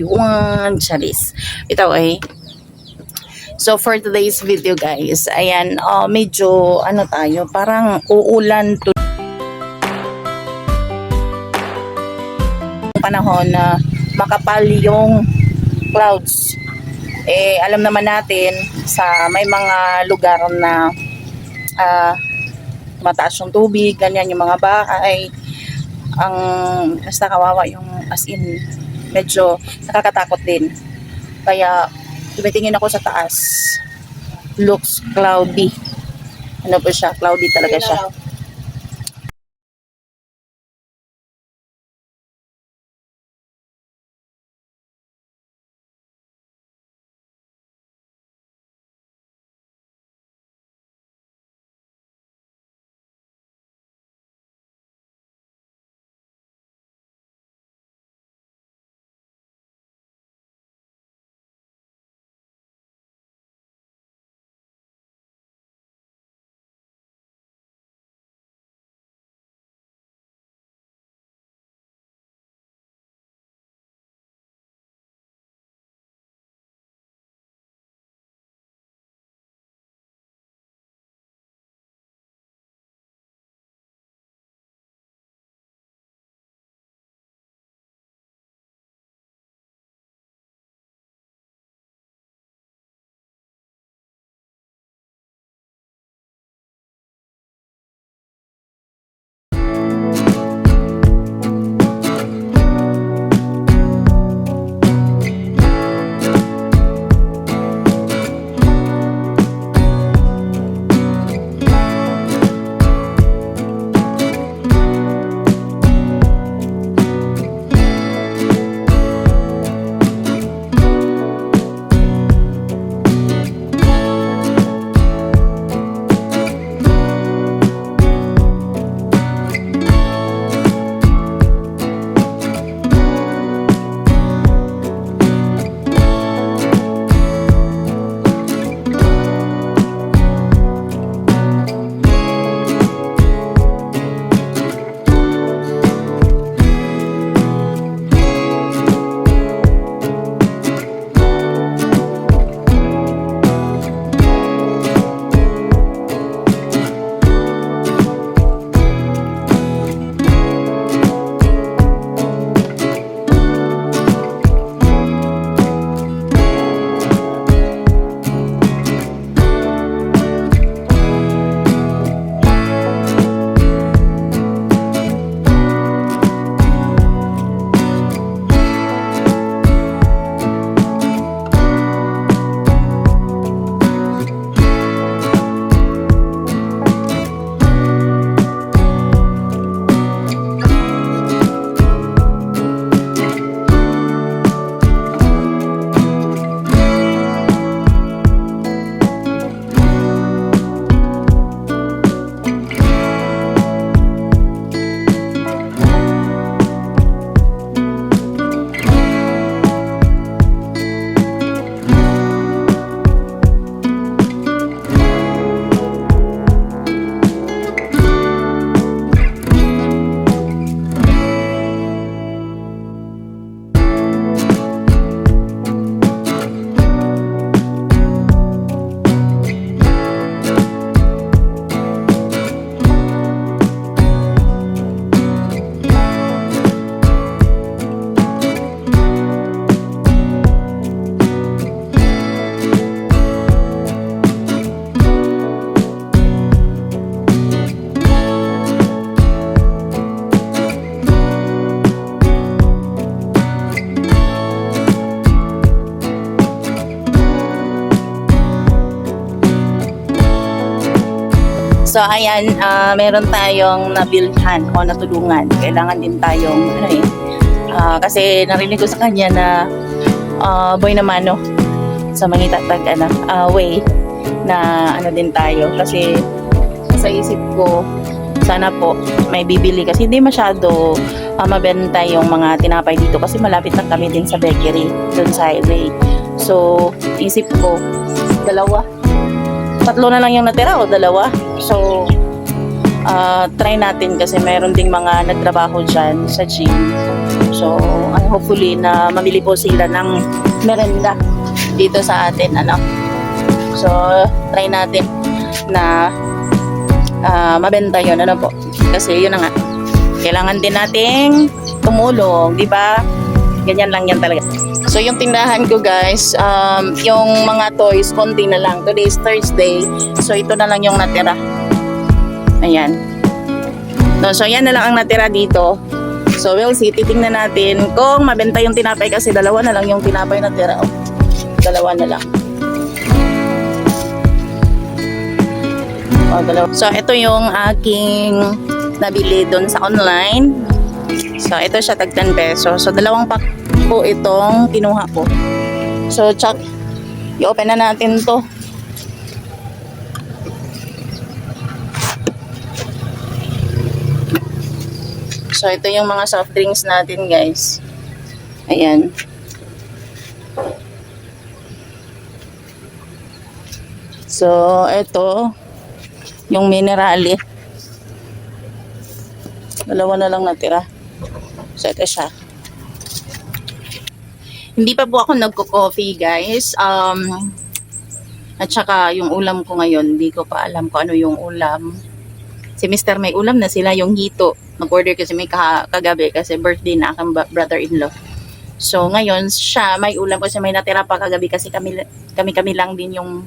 One charis. Ito ay So for today's video guys, ayan, uh, medyo ano tayo, parang uulan to panahon na makapal yung clouds. Eh alam naman natin sa may mga lugar na ah, mataas yung tubig, ganyan yung mga bahay. Ang basta kawawa yung as in medyo nakakatakot din. Kaya tumitingin ako sa taas. Looks cloudy. Ano po siya? Cloudy talaga siya. So ayan, ah, meron tayong nabilhan o natulungan. Kailangan din tayong ano eh. ah, kasi narinig ko sa kanya na ah, boy naman no sa mangitatag ano, ah, way na ano din tayo kasi sa isip ko sana po may bibili kasi hindi masyado uh, mabenta yung mga tinapay dito kasi malapit lang kami din sa bakery doon sa highway. So, isip ko, dalawa. Tatlo na lang yung natira o dalawa. So, ah, try natin kasi meron ding mga nagtrabaho dyan sa gym. So, ay, hopefully na mamili po sila ng merenda dito sa atin. Ano? So, try natin na ah, mabenta yun. Ano po? Kasi yun na nga. Kailangan din nating tumulong, di ba? Ganyan lang yan talaga. So, yung tindahan ko guys, um, yung mga toys, konti na lang. Today is Thursday. So, ito na lang yung natira. Ayan. No, so, yan na lang ang natira dito. So, we'll see. Titingnan natin kung mabenta yung tinapay kasi dalawa na lang yung tinapay natira. Oh, dalawa na lang. Oh. So, ito yung aking nabili doon sa online. So, ito siya tag 10 pesos. So, dalawang pack po itong kinuha ko. So, check. I-open na natin to. So, ito yung mga soft drinks natin, guys. Ayan. So, ito, yung minerali. Dalawa na lang natira. So, ito siya. Hindi pa po ako nagko-coffee, guys. Um, at saka, yung ulam ko ngayon, hindi ko pa alam kung ano yung ulam. Si Mr. may ulam na sila, yung hito. Nag-order kasi may kagabi kasi birthday na aking brother-in-law. So, ngayon, siya may ulam kasi may natira pa kagabi kasi kami, kami-kami lang din yung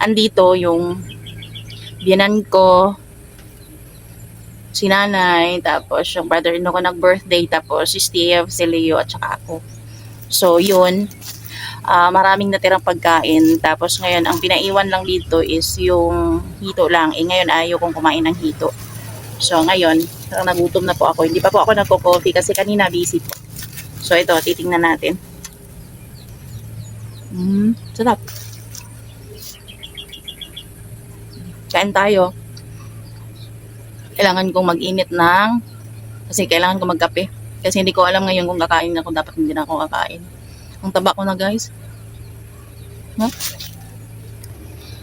andito, yung biyanan ko, si nanay, tapos yung brother-in-law ko nag-birthday, tapos si Steve, si Leo, at saka ako. So, yun. Ah, maraming natirang pagkain. Tapos ngayon, ang pinaiwan lang dito is yung hito lang. Eh, ngayon ayaw kong kumain ng hito. So, ngayon, nagutom na po ako. Hindi pa po ako nagko-coffee kasi kanina busy po. So, ito, titingnan natin. Mm, sarap. Kain tayo. Kailangan kong mag-init ng kasi kailangan ko magkape. Kasi hindi ko alam ngayon kung kakain na kung dapat hindi na ako kakain. Ang taba ko na guys. No?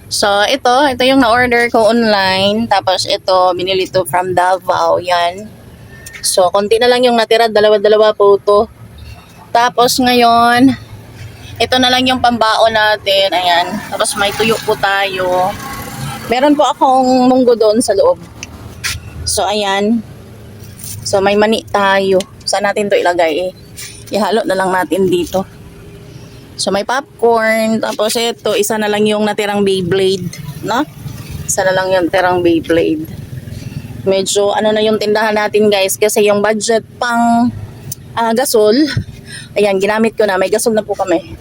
So, ito, ito yung na-order ko online. Tapos ito, binili to from Davao. Yan. So, konti na lang yung natira. Dalawa-dalawa po to. Tapos ngayon, ito na lang yung pambao natin. Ayan. Tapos may tuyo po tayo. Meron po akong munggo doon sa loob. So, ayan. So, may mani tayo. Saan natin to ilagay eh? Ihalo na lang natin dito. So, may popcorn. Tapos ito, isa na lang yung natirang Beyblade. No? Isa na lang yung tirang Beyblade. Medyo ano na yung tindahan natin guys. Kasi yung budget pang ah, gasol. Ayan, ginamit ko na. May gasol na po kami.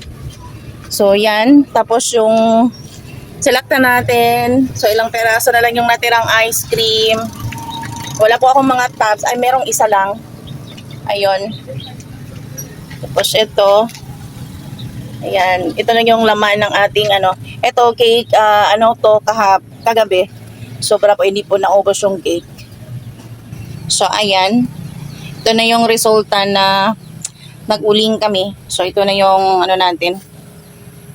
So, yan. Tapos yung select na natin. So, ilang peraso na lang yung natirang ice cream. Wala po akong mga tabs. Ay, merong isa lang. Ayun. Tapos ito. Ayan. Ito na yung laman ng ating ano. Ito, cake. ah, ano to, kahap, kagabi. Sobra po, hindi po naubos yung cake. So, ayan. Ito na yung resulta na nag-uling kami. So, ito na yung ano natin.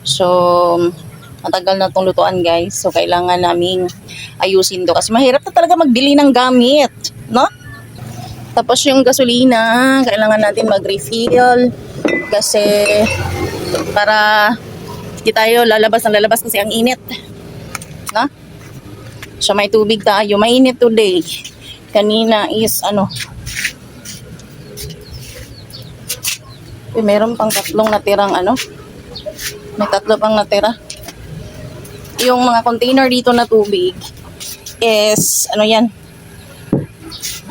So, matagal na itong lutuan guys. So, kailangan naming ayusin to. Kasi mahirap na talaga magbili ng gamit. No? Tapos yung gasolina, kailangan natin mag-refill. Kasi, para hindi tayo lalabas ng lalabas kasi ang init. No? So, may tubig tayo. Mainit today. Kanina is, ano, eh, meron pang tatlong natirang ano. May tatlo pang natira. Yung mga container dito na tubig is, ano yan,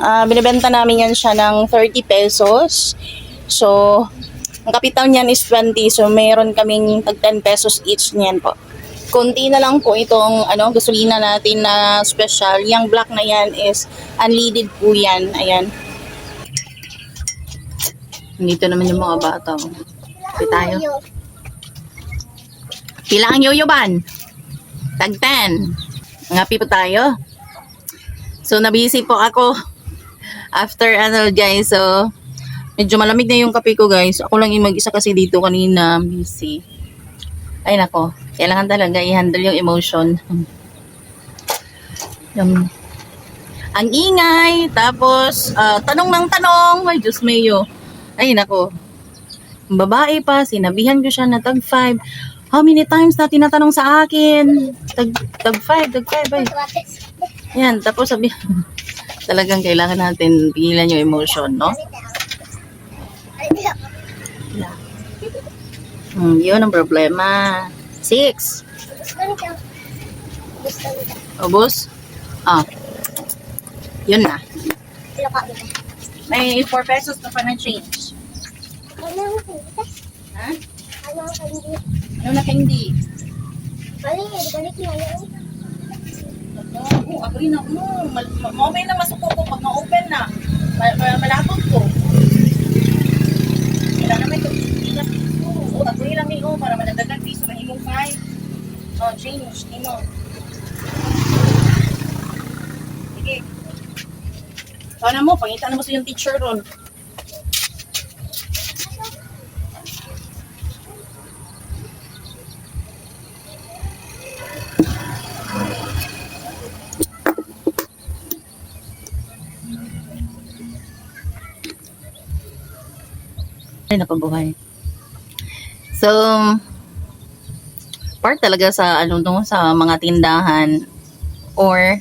Ah, binibenta namin yan siya ng 30 pesos. So, ang kapital niyan is 20. So, meron kaming tag 10 pesos each niyan po. Kunti na lang po itong ano, gasolina natin na special. Yung black na yan is unleaded po yan. Ayan. Dito naman yung mga bata. oh. Hindi tayo. Pila ang yoyoban? Tag 10. Ngapi po tayo. So, nabisi po ako. After ano guys, so medyo malamig na yung kape ko guys. Ako lang yung mag-isa kasi dito kanina, busy. Ay nako, kailangan talaga i-handle yung emotion. Yung, ang ingay, tapos ah, tanong ng tanong, ay Diyos mayo. Ay nako, babae pa, sinabihan ko siya na tag 5. How many times na tinatanong sa akin? Tag, tag 5, tag 5, ay. Yan, tapos sabi, talagang kailangan natin pigilan yung emotion, no? Hmm, yun ang problema. Six. Ubus? Ah. Yun na. May 4 pesos na pa na change. Ha? Ano na candy? Oo, agree na mo. Mal- ma- Ma-open na masuko ko pag ma-open na. Ma- ma- Malapot ko. Wala naman ito. Oo, agree lang niyo para madagdagan piso na imong 5. Oh, change. Imo. Sige. Sana mo, pangita na mo sa yung teacher ron. Ay, napabuhay. So, part talaga sa ano to, sa mga tindahan or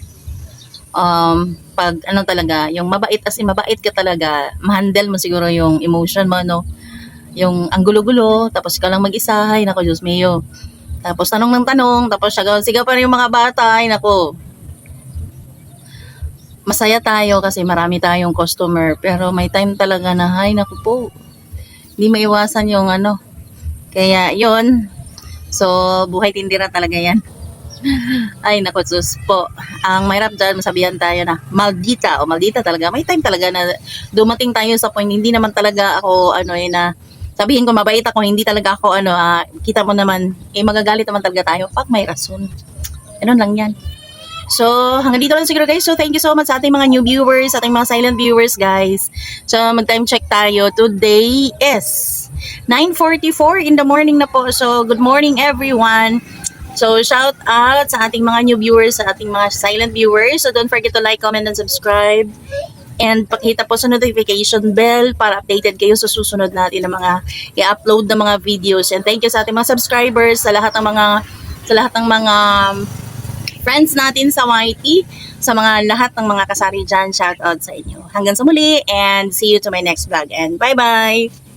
um pag ano talaga, yung mabait as in mabait ka talaga, ma-handle mo siguro yung emotion mo no. Yung ang gulo-gulo, tapos ka lang mag-isa, ay nako Diyos mio. Tapos tanong ng tanong, tapos sigaw, sigaw pa rin yung mga bata, ay nako. Masaya tayo kasi marami tayong customer, pero may time talaga na, ay nako po, hindi maiwasan yung ano. Kaya yon So, buhay tindira talaga yan. Ay, naku, sus po. Ang mahirap dyan, masabihan tayo na maldita o maldita talaga. May time talaga na dumating tayo sa point, hindi naman talaga ako, ano eh, na sabihin ko mabait ako, hindi talaga ako, ano, ah, kita mo naman, eh, magagalit naman talaga tayo pag may rason. Ganun lang yan. So, hanggang dito lang siguro guys. So, thank you so much sa ating mga new viewers, sa ating mga silent viewers guys. So, mag-time check tayo. Today is 9.44 in the morning na po. So, good morning everyone. So, shout out sa ating mga new viewers, sa ating mga silent viewers. So, don't forget to like, comment, and subscribe. And pakita po sa notification bell para updated kayo sa susunod natin ng mga i-upload na mga videos. And thank you sa ating mga subscribers, sa lahat ng mga sa lahat ng mga friends natin sa YT, sa mga lahat ng mga kasari dyan, shout out sa inyo. Hanggang sa muli and see you to my next vlog and bye-bye!